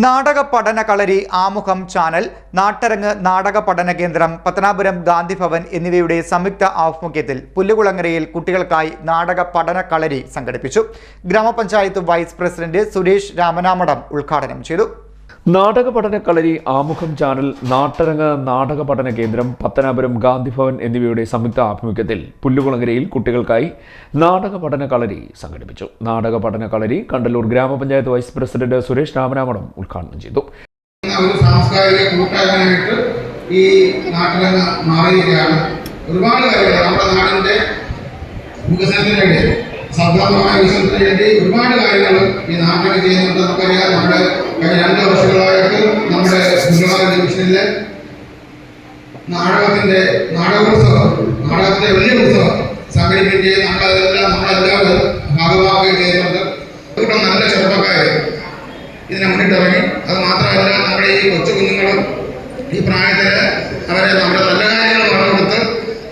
നാടക പഠന കളരി ആമുഖം ചാനൽ നാട്ടരങ്ങ് നാടക പഠന കേന്ദ്രം പത്തനാപുരം ഗാന്ധി ഭവൻ എന്നിവയുടെ സംയുക്ത ആഭിമുഖ്യത്തിൽ പുല്ലുകുളങ്ങരയിൽ കുട്ടികൾക്കായി നാടക പഠന കളരി സംഘടിപ്പിച്ചു. ഗ്രാമപഞ്ചായത്ത് വൈസ് പ്രസിഡന്റ് സുരേഷ് രാമനാമടം ഉദ്ഘാടനം ചെയ്തു. നാടക പഠന കളരി ആമുഖം ചാനൽ നാട്ടരങ്ങ് നാടക പഠന കേന്ദ്രം പത്തനാപുരം ഗാന്ധിഭവൻ എന്നിവയുടെ സംയുക്ത ആഭിമുഖ്യത്തിൽ പുല്ലുകുളങ്ങരയിൽ കുട്ടികൾക്കായി നാടക പഠന കളരി സംഘടിപ്പിച്ചു. നാടക പഠന കളരി കണ്ടല്ലൂർ ഗ്രാമപഞ്ചായത്ത് വൈസ് പ്രസിഡന്റ് സുരേഷ് രാമരാമണം ഉദ്ഘാടനം ചെയ്തു. ഒരു സാംസ്കാരിക ഈ ഒരുപാട് കാര്യങ്ങൾ നമ്മുടെ നാടിന്റെ വേണ്ടി ഒരുപാട് കാര്യങ്ങൾ ഈ നാട്ടിൽ ചെയ്യുന്നുണ്ട് നമുക്കറിയാം. നമ്മുടെ കഴിഞ്ഞ രണ്ട് വർഷങ്ങളായിട്ട് നമ്മുടെ ഗുരുവായൂർ നാടകത്തിന്റെ നാടകോത്സവം നാടകത്തിന്റെ വലിയ ഉത്സവം. സംഘടിപ്പിക്കുകയും നമ്മളതെല്ലാം നമ്മളെല്ലാവരും ഭാഗമാവുകയും ചെയ്യുന്നുണ്ട് ഇവിടെ നല്ല ചെറുപ്പക്കാർ ഇതിനെ മുന്നിട്ടിറങ്ങി. അത് മാത്രമല്ല നമ്മുടെ ഈ കൊച്ചു കുഞ്ഞുങ്ങളും ഈ പ്രായത്തിൽ അവരെ നമ്മുടെ നല്ല കാര്യങ്ങൾ പറഞ്ഞു കൊടുത്ത്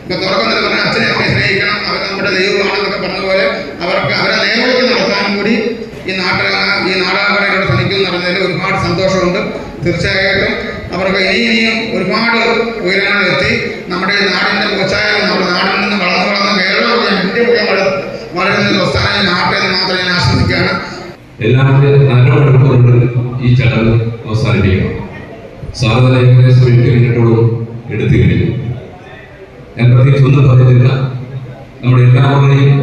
ഇപ്പൊ തുറക്കം തന്നെ പറഞ്ഞാൽ അച്ഛനെ അമ്മയെ സ്നേഹിക്കണം അവർ നമ്മുടെ ദൈവമാണെന്നൊക്കെ പറഞ്ഞ പോലെ അവർക്ക് അവരെ നേതൃത്വം നടത്താനും കൂടി ഈ നാട്ടക ഈ നാടകക്കടയിലൂടെ ശ്രമിക്കുന്നു നടന്നതിൽ ഒരുപാട് സന്തോഷമുണ്ട്. തീർച്ചയായിട്ടും അവർക്ക് ഇനി ഇനിയും ഒരുപാട് ഉയരങ്ങളിലെത്തി. നമ്മുടെ നാടിന്റെ പ്രോത്സാഹനം നമ്മുടെ നാടിൽ നിന്ന് വളർന്നു വളർന്ന് കേരളം ഇന്ത്യ മുഖ്യം വളരുന്ന ഒരു എന്ന് മാത്രം ഞാൻ ആശ്രദിക്കുകയാണ് എല്ലാവരും നല്ലവണ്ണം ഈ ചടങ്ങ് അവസാനിപ്പിക്കണം. തന്നെ ഏകദേശം എടുത്തു കഴിഞ്ഞു. ഞാൻ പ്രത്യേകിച്ച് ഒന്നും പറയുന്നില്ല നമ്മുടെ എല്ലാവരുടെയും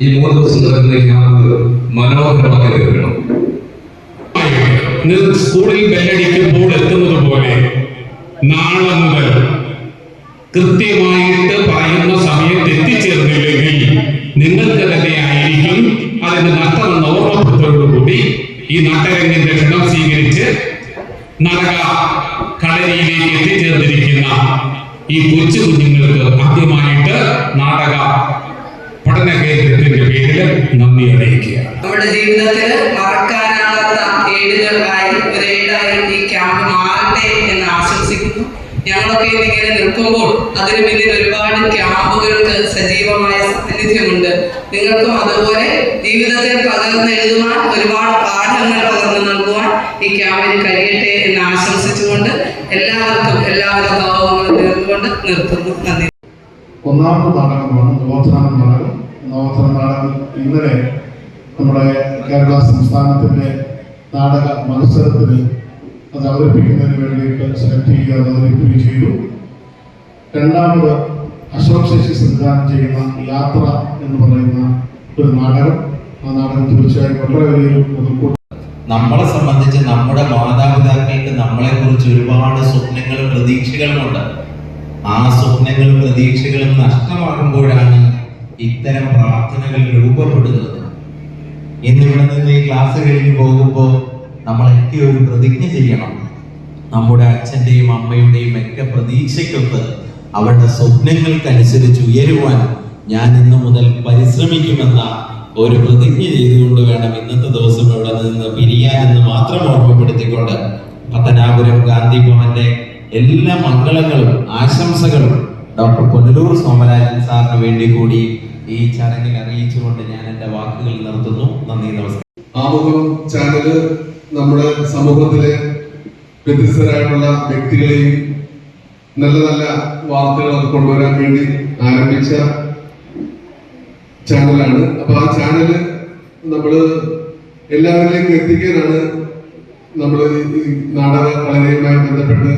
ഈ മൂന്ന് ദിവസം നടക്കുന്ന ക്യാമ്പ് മനോഹരമാക്കി തീർക്കണം. സ്കൂളിൽ ബെല്ലടിക്കുമ്പോൾ എത്തുന്നത് പോലെ നാളെ മുതൽ കൃത്യമായിട്ട് പറയുന്ന സമയത്ത് എത്തിച്ചേർന്നില്ലെങ്കിൽ നിങ്ങൾക്ക് തന്നെ ആയിരിക്കും അതിന് നഷ്ടമെന്ന ഓർമ്മപ്പെടുത്തോടുകൂടി ഈ നാട്ടരംഗിന്റെ ക്ഷണം സ്വീകരിച്ച് നടക കളരിയിലേക്ക് എത്തിച്ചേർന്നിരിക്കുന്ന ഈ കൊച്ചു കുഞ്ഞുങ്ങൾക്ക് ആദ്യമായിട്ട് നാടക പഠന കേന്ദ്രത്തിന്റെ പേരിൽ നന്ദി അറിയിക്കുക. നമ്മുടെ ജീവിതത്തിൽ മറക്കാനാകാത്ത ഏടുകളായി ഒരു ഏടായി ഈ ക്യാമ്പ് മാറട്ടെ എന്ന് ആശംസിക്കുന്നു. ഞങ്ങളൊക്കെ ഇങ്ങനെ നിൽക്കുമ്പോൾ അതിന് പിന്നിൽ ഒരുപാട് ക്യാമ്പുകൾക്ക് സജീവമായ സാന്നിധ്യമുണ്ട്. നിങ്ങൾക്കും അതുപോലെ ജീവിതത്തിൽ പകർന്ന് എഴുതുവാൻ ഒരുപാട് പാഠങ്ങൾ പകർന്നു നൽകുവാൻ ഈ ക്യാമ്പിന് കഴിയട്ടെ എന്ന് ആശംസിച്ചുകൊണ്ട് എല്ലാവർക്കും എല്ലാവരുടെ ഭാവങ്ങളും നേർന്നുകൊണ്ട് നിർത്തുന്നു. നന്ദി. ഒന്നാമത്തെ നാടകമാണ് നവോത്ഥാന നാടകം. നവോത്ഥാന ഇന്നലെ നമ്മുടെ കേരള സംസ്ഥാനത്തിന്റെ നാടക മത്സരത്തിന് അത് അവതരിപ്പിക്കുന്നതിന് വേണ്ടിയിട്ട് സെലക്ട് ചെയ്യുക അവതരിപ്പിക്കുകയും ചെയ്തു. രണ്ടാമത് അശോക് ശശി സംവിധാനം ചെയ്യുന്ന യാത്ര എന്ന് പറയുന്ന ഒരു നാടകം. ആ നാടകം തീർച്ചയായും വളരെ മുതൽക്കൂട്ട്. നമ്മളെ സംബന്ധിച്ച് നമ്മുടെ മാതാപിതാക്കൾക്ക് നമ്മളെ കുറിച്ച് ഒരുപാട് സ്വപ്നങ്ങളും പ്രതീക്ഷകളുമുണ്ട്. ആ സ്വപ്നങ്ങളും പ്രതീക്ഷകളും നഷ്ടമാകുമ്പോഴാണ് ഇത്തരം പ്രാർത്ഥനകൾ രൂപപ്പെടുന്നത്. എന്നിവിടെ നിന്ന് ഈ ക്ലാസ് കഴിഞ്ഞ് പോകുമ്പോൾ നമ്മളൊക്കെ ഒരു പ്രതിജ്ഞ ചെയ്യണം. നമ്മുടെ അച്ഛന്റെയും അമ്മയുടെയും ഒക്കെ പ്രതീക്ഷയ്ക്കൊത്ത് അവരുടെ സ്വപ്നങ്ങൾക്കനുസരിച്ച് ഉയരുവാൻ ഞാൻ ഇന്ന് മുതൽ പരിശ്രമിക്കുമെന്ന ഒരു പ്രതിജ്ഞ ചെയ്തുകൊണ്ട് വേണം ഇന്നത്തെ ദിവസം ഇവിടെ നിന്ന് പിരിയാനെന്ന് മാത്രം ഓർമ്മപ്പെടുത്തിക്കൊണ്ട് പത്തനാപുരം ഗാന്ധി ഭവന്റെ എല്ലാ മംഗളങ്ങളും ആശംസകളും ഡോക്ടർ പൊന്നലൂർ സോമരാജൻ സാറിന് വേണ്ടി കൂടി ഈ ചടങ്ങിൽ അറിയിച്ചുകൊണ്ട് ഞാൻ എന്റെ വാക്കുകൾ നിർത്തുന്നു. നന്ദി നമസ്കാരം. ആമുഖം ചാനൽ നമ്മുടെ സമൂഹത്തിലെ വ്യത്യസ്തരായിട്ടുള്ള വ്യക്തികളെയും നല്ല നല്ല വാർത്തകൾ കൊണ്ടുവരാൻ വേണ്ടി ആരംഭിച്ച ചാനലാണ്. അപ്പൊ ആ ചാനൽ നമ്മൾ എല്ലാവരിലേക്കും എത്തിക്കാനാണ് നമ്മൾ ഈ നാടക കളരിയുമായി ബന്ധപ്പെട്ട്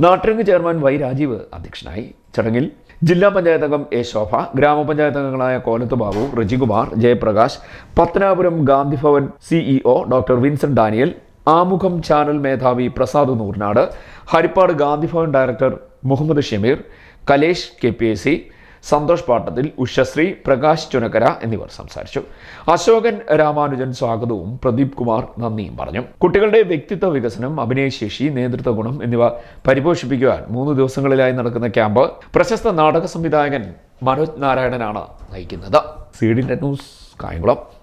നാട്ടരങ്ങ് ചെയർമാൻ വൈ രാജീവ് അധ്യക്ഷനായി. ചടങ്ങിൽ ജില്ലാ പഞ്ചായത്ത് അംഗം എ ശോഭ ഗ്രാമപഞ്ചായത്ത് അംഗങ്ങളായ Kolath Babu Rijikumar Jayaprakash Pathanapuram Gandhibhavan CEO doctor Vincent Daniel ആമുഖം ചാനൽ മേധാവി Prasad Noornad Harippad Gandhibhavan director Muhammad Shameer Kalesh K P C Santhosh Pattathil Ushasree Prakash Chunakkara എന്നിവർ സംസാരിച്ചു. അശോകൻ രാമാനുജൻ സ്വാഗതവും പ്രദീപ് കുമാർ നന്ദിയും പറഞ്ഞു. കുട്ടികളുടെ വ്യക്തിത്വ വികസനം അഭിനയശേഷി നേതൃത്വ ഗുണം എന്നിവ പരിപോഷിപ്പിക്കുവാൻ മൂന്ന് ദിവസങ്ങളിലായി നടക്കുന്ന ക്യാമ്പ് പ്രശസ്ത നാടക സംവിധായകൻ മനോജ് നാരായണനാണ് നയിക്കുന്നത്. സീഡിന്റെ ന്യൂസ് കായംകുളം.